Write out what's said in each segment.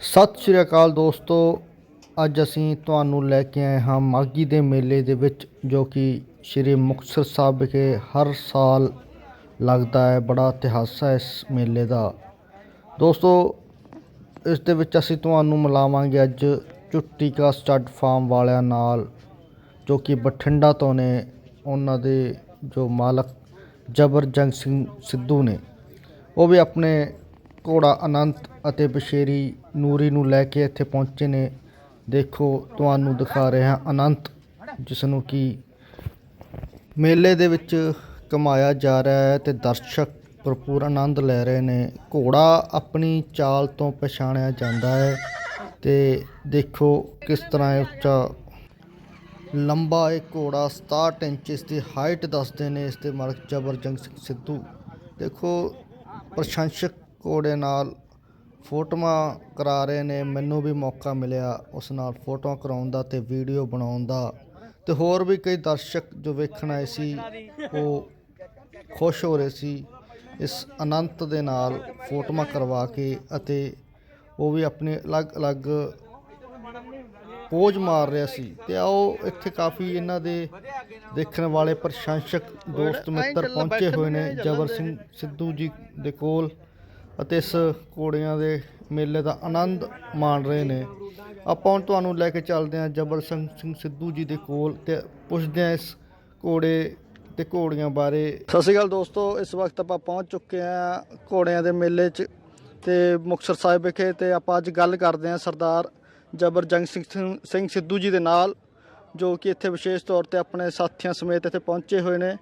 ਸਤਿ ਸ਼੍ਰੀ ਅਕਾਲ ਦੋਸਤੋ, ਅੱਜ ਅਸੀਂ ਤੁਹਾਨੂੰ ਲੈ ਕੇ ਆਏ ਹਾਂ ਮਾਘੀ ਦੇ ਮੇਲੇ ਦੇ ਵਿੱਚ, ਜੋ ਕਿ ਸ਼੍ਰੀ ਮੁਕਤਸਰ ਸਾਹਿਬ ਵਿਖੇ ਹਰ ਸਾਲ ਲੱਗਦਾ ਹੈ, ਬੜਾ ਇਤਿਹਾਸ ਹੈ ਇਸ ਮੇਲੇ ਦਾ। ਦੋਸਤੋ, ਇਸ ਦੇ ਵਿੱਚ ਅਸੀਂ ਤੁਹਾਨੂੰ ਮਿਲਾਵਾਂਗੇ ਅੱਜ ਝੁੱਟੀ ਕਾ ਸਟੱਡ ਫਾਰਮ ਵਾਲਿਆਂ ਨਾਲ, ਜੋ ਕਿ ਬਠਿੰਡਾ ਤੋਂ ਨੇ, ਉਹਨਾਂ ਦੇ ਜੋ ਮਾਲਕ ਜਬਰਜੰਗ ਸਿੰਘ ਸਿੱਧੂ ਨੇ। ਉਹ ਵੀ ਆਪਣੇ ਘੋੜਾ ਅਨੰਤ ਅਤੇ ਬਸ਼ੇਰੀ ਨੂਰੀ ਨੂੰ ਲੈ ਕੇ ਇੱਥੇ ਪਹੁੰਚੇ ਨੇ। ਦੇਖੋ, ਤੁਹਾਨੂੰ ਦਿਖਾ ਰਹੇ ਹਾਂ ਅਨੰਤ ਜਿਸ ਨੂੰ ਕਿ ਮੇਲੇ ਦੇ ਵਿੱਚ ਕਮਾਇਆ ਜਾ ਰਿਹਾ ਹੈ ਤੇ ਦਰਸ਼ਕ ਭਰਪੂਰ ਆਨੰਦ ਲੈ ਰਹੇ ਨੇ। ਘੋੜਾ ਆਪਣੀ ਚਾਲ ਤੋਂ ਪਛਾਣਿਆ ਜਾਂਦਾ ਹੈ ਤੇ ਦੇਖੋ ਕਿਸ ਤਰ੍ਹਾਂ ਇਹ ਉੱਚਾ, ਲੰਬਾ ਇਹ ਘੋੜਾ 67 ਇੰਚ ਇਸ ਦੀ ਹਾਈਟ ਦੱਸਦੇ ਨੇ। ਇਸ ਦੇ ਮਾਲਕ ਜਬਰਜੰਗ ਸਿੰਘ ਸਿੱਧੂ, ਦੇਖੋ, ਪ੍ਰਸ਼ੰਸਕ ਘੋੜੇ ਨਾਲ ਫੋਟੋਆਂ ਕਰਾ ਰਹੇ ਨੇ ਮੈਨੂੰ ਵੀ ਮੌਕਾ ਮਿਲਿਆ ਉਸ ਨਾਲ ਫੋਟੋਆਂ ਕਰਾਉਣ ਦਾ ਤੇ ਵੀਡੀਓ ਬਣਾਉਣ ਦਾ। ਤੇ ਹੋਰ ਵੀ ਕਈ ਦਰਸ਼ਕ ਜੋ ਵੇਖਣ ਆਏ ਸੀ ਉਹ ਖੁਸ਼ ਹੋ ਰਹੇ ਸੀ। ਇਸ ਅਨੰਤ ਦੇ ਨਾਲ ਫੋਟੋਆਂ ਕਰਵਾ ਕੇ ਅਤੇ ਉਹ ਵੀ ਆਪਣੇ ਅਲੱਗ-ਅਲੱਗ ਪੋਜ ਮਾਰ ਰਿਹਾ ਸੀ। ਤੇ ਆਓ ਇੱਥੇ ਕਾਫੀ ਇਹਨਾਂ ਦੇ ਦੇਖਣ ਵਾਲੇ ਪ੍ਰਸ਼ੰਸਕ ਦੋਸਤ ਮਿੱਤਰ ਪਹੁੰਚੇ ਹੋਏ ਨੇ ਜਬਰ ਸਿੰਘ ਸਿੱਧੂ ਜੀ ਦੇ ਕੋਲ। ਅਤੇ ਇਸ ਘੋੜਿਆਂ ਦੇ ਮੇਲੇ ਦਾ ਆਨੰਦ ਮਾਣ ਰਹੇ ਨੇ। ਆਪਾਂ ਹੁਣ ਤੁਹਾਨੂੰ ਲੈ ਕੇ ਚੱਲਦੇ ਹਾਂ ਜਬਰ ਸਿੰਘ ਸਿੰਘ ਸਿੱਧੂ ਜੀ ਦੇ ਕੋਲ ਤੇ ਪੁੱਛਦੇ ਹਾਂ ਇਸ ਘੋੜੇ ਤੇ ਘੋੜੀਆਂ ਬਾਰੇ। ਸਤਿ ਸ਼੍ਰੀ ਅਕਾਲ ਦੋਸਤੋ, ਇਸ ਵਕਤ ਆਪਾਂ ਪਹੁੰਚ ਚੁੱਕੇ ਹਾਂ ਘੋੜਿਆਂ ਦੇ ਮੇਲੇ 'ਚ ਤੇ ਮੁਕਤਸਰ ਸਾਹਿਬ ਵਿਖੇ ਤੇ ਆਪਾਂ ਅੱਜ ਗੱਲ ਕਰਦੇ ਹਾਂ ਸਰਦਾਰ ਜਬਰ ਜੰਗ ਸਿੰਘ ਸਿੱਧੂ ਜੀ ਦੇ ਨਾਲ, ਜੋ ਕਿ ਇੱਥੇ ਵਿਸ਼ੇਸ਼ ਤੌਰ ਤੇ ਆਪਣੇ ਸਾਥੀਆਂ ਸਮੇਤ ਇੱਥੇ ਪਹੁੰਚੇ ਹੋਏ ਨੇ।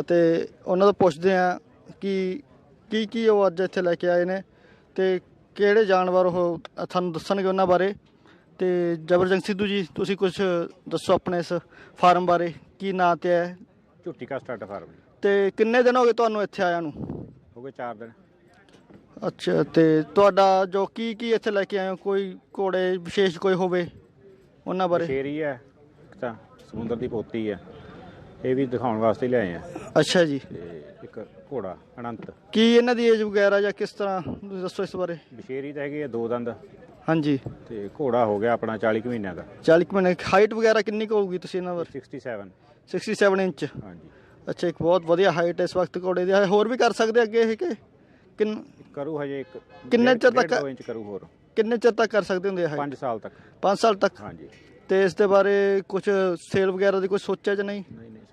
ਅਤੇ ਉਹਨਾਂ ਤੋਂ ਪੁੱਛਦੇ ਹਾਂ ਕਿ ਕੀ ਕੀ ਉਹ ਅੱਜ ਇੱਥੇ ਲੈ ਕੇ ਆਏ ਨੇ ਤੇ ਕਿਹੜੇ ਜਾਨਵਰ ਉਹ ਤੁਹਾਨੂੰ ਦੱਸਣਗੇ ਉਹਨਾਂ ਬਾਰੇ ਤੇ ਜਬਰਜੰਗ ਸਿੱਧੂ ਜੀ ਤੁਸੀਂ ਕੁਝ ਦੱਸੋ ਆਪਣੇ ਇਸ ਫਾਰਮ ਬਾਰੇ ਕੀ ਨਾਂ ਤੇ ਹੈ? ਝੁੱਟੀ ਕਾ ਸਟਾਰਟ ਫਾਰਮ ਤੇ ਕਿੰਨੇ ਦਿਨ ਹੋ ਗਏ ਤੁਹਾਨੂੰ ਇੱਥੇ ਆਇਆਂ ਨੂੰ? ਹੋ ਗਏ 4 ਦਿਨ। ਅੱਛਾ ਤੇ ਤੁਹਾਡਾ ਜੋ ਕੀ ਕੀ ਇੱਥੇ ਲੈ ਕੇ ਆਏ ਹੋ ਕੋਈ ਘੋੜੇ ਵਿਸ਼ੇਸ਼ ਕੋਈ ਹੋਵੇ ਉਹਨਾਂ ਬਾਰੇ? ਸ਼ੇਰੀ ਹੈ ਇੱਕ ਤਾਂ ਸਮੁੰਦਰ ਦੀ ਪੋਤੀ ਹੈ। ਇਹ ਵੀ ਦਿਖਾਉਣ ਵਾਸਤੇ ਲਿਆਏ ਆ। ਅੱਛਾ ਜੀ। ਤੇ ਇੱਕ ਘੋੜਾ ਅਨੰਤ। ਕੀ ਇਹਨਾਂ ਦੀ ਏਜ ਵਗੈਰਾ ਜਾਂ ਕਿਸ ਤਰ੍ਹਾਂ ਤੁਸੀਂ ਦੱਸੋ ਇਸ ਬਾਰੇ। ਬਸ਼ੇਰੀ ਤਾਂ ਹੈਗੀ ਹੈ ਦੋ ਦੰਦ। ਹਾਂਜੀ। ਤੇ ਘੋੜਾ ਹੋ ਗਿਆ ਆਪਣਾ 40 ਕੁ ਮਹੀਨਿਆਂ ਦਾ। 40 ਕੁ ਮਹੀਨੇ ਹਾਈਟ ਵਗੈਰਾ ਕਿੰਨੀ ਕੁ ਹੋਊਗੀ ਤੁਸੀਂ ਇਹਨਾਂ ਬਾਰੇ? 67 67 ਇੰਚ। ਹਾਂਜੀ। ਅੱਛਾ ਇੱਕ ਬਹੁਤ ਵਧੀਆ ਹਾਈਟ ਹੈ ਇਸ ਵਕਤ ਘੋੜੇ ਦੀ। ਹੋਰ ਵੀ ਕਰ ਸਕਦੇ ਅੱਗੇ ਇਹ ਕਿ? ਕਿੰਨ ਕਰੂ ਹਜੇ ਇੱਕ ਕਿੰਨੇ ਚਿਰ ਤੱਕ- ਇੰਚ ਕਰੂ ਹੋਰ। ਕਿੰਨੇ ਚਿਰ ਤੱਕ ਕਰ ਸਕਦੇ ਹੁੰਦੇ ਆ 5 ਸਾਲ ਤੱਕ। 5 ਸਾਲ ਤੱਕ? ਹਾਂਜੀ। ਤੇ ਇਸ ਦੇ ਬਾਰੇ ਕੁਝ ਸੇਲ ਵਗੈਰਾ ਦੀ ਕੁਝ ਸੋਚਿਆ ਜਾਂ ਨਹੀਂ? ਨਹੀਂ ਨਹੀਂ।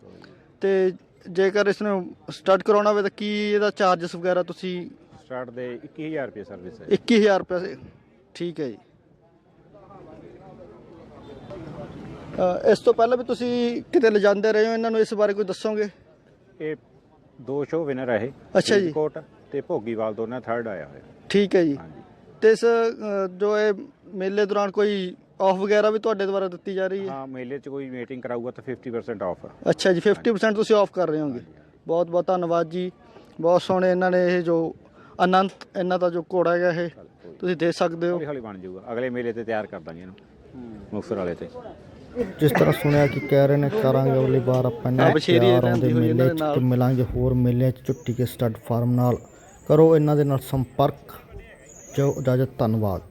ਤੇ ਜੇਕਰ ਇਸ ਨੂੰ ਸਟਾਰਟ ਕਰਾਉਣਾ ਹੋਵੇ ਤਾਂ ਕੀ ਇਹਦਾ ਚਾਰजेस ਵਗੈਰਾ ਤੁਸੀਂ ਸਟਾਰਟ ਦੇ 21000 ਰੁਪਏ ਸਰਵਿਸ ਹੈ। 21000 ਰੁਪਏ ਠੀਕ ਹੈ ਜੀ। ਅ, ਇਸ ਤੋਂ ਪਹਿਲਾਂ ਵੀ ਤੁਸੀਂ ਕਿਤੇ ਲਿਜਾਂਦੇ ਰਹੇ ਹੋ? ਇਹਨਾਂ ਨੂੰ ਇਸ ਬਾਰੇ ਕੋਈ ਦੱਸੋਗੇ? ਇਹ ਦੋ ਸ਼ੋ ਵਿਨਰ ਹੈ ਇਹ। ਅੱਛਾ ਜੀ। ਫਰੀਦਕੋਟ ਤੇ ਭੋਗੀਵਾਲ ਦੋਨਾਂ ਥਰਡ ਆਇਆ ਹੋਇਆ। ਠੀਕ ਹੈ ਜੀ। ਹਾਂਜੀ। ਤੇ ਇਸ ਅ, ਜੋ ਇਹ ਮੇਲੇ ਦੌਰਾਨ ਕੋਈ ਆਫ ਵਗੈਰਾ ਵੀ ਤੁਹਾਡੇ ਦੁਆਰਾ ਦਿੱਤੀ ਜਾ ਰਹੀ ਹੈ? ਹਾਂ ਮੇਲੇ 'ਚ ਕੋਈ ਮੀਟਿੰਗ ਕਰਾਊਗਾ ਤਾਂ 50% ਆਫ ਅੱਛਾ ਜੀ 50% ਤੁਸੀਂ ਆਫ ਕਰ ਰਹੇ ਹੋਗੇ। ਬਹੁਤ ਬਹੁਤ ਧੰਨਵਾਦ ਜੀ। ਬਹੁਤ ਸੋਹਣੇ ਇਹਨਾਂ ਨੇ ਇਹ ਜੋ ਅਨੰਤ ਇਹਨਾਂ ਦਾ ਜੋ ਘੋੜਾ ਹੈਗਾ ਇਹ ਤੁਸੀਂ ਦੇਖ ਸਕਦੇ ਹੋ। ਹੌਲੀ ਹੌਲੀ ਬਣ ਜਾਊਗਾ। ਅਗਲੇ ਮੇਲੇ ਤੇ ਤਿਆਰ ਕਰ ਦਾਂਗੇ ਇਹਨੂੰ। ਮੁਕਤਸਰ ਵਾਲੇ ਤੇ। ਜਿਸ ਤਰ੍ਹਾਂ ਸੁਣਿਆ ਕਿ ਕਹਿ ਰਹੇ ਨੇ ਕਰਾਂਗੇ ਅਗਲੀ ਵਾਰ ਆਪਾਂ ਬਸ਼ੇਰੀ ਤਿਆਰ ਇਹਨਾਂ ਦੀ ਆਉਂਦੇ ਹੋਈ ਇਹਨਾਂ ਮੇਲੇ 'ਚ ਨਾਲ। ਤੇ ਮਿਲਾਂਗੇ ਹੋਰ ਮੇਲਿਆਂ 'ਚ ਝੁੱਟੀ ਕੇ ਸਟੱਡ ਫਾਰਮ ਨਾਲ। ਕਰੋ ਇਹਨਾਂ ਦੇ ਨਾਲ ਸੰਪਰਕ। ਜੋ ਇਜਾਜ਼ਤ ਧੰਨਵਾਦ।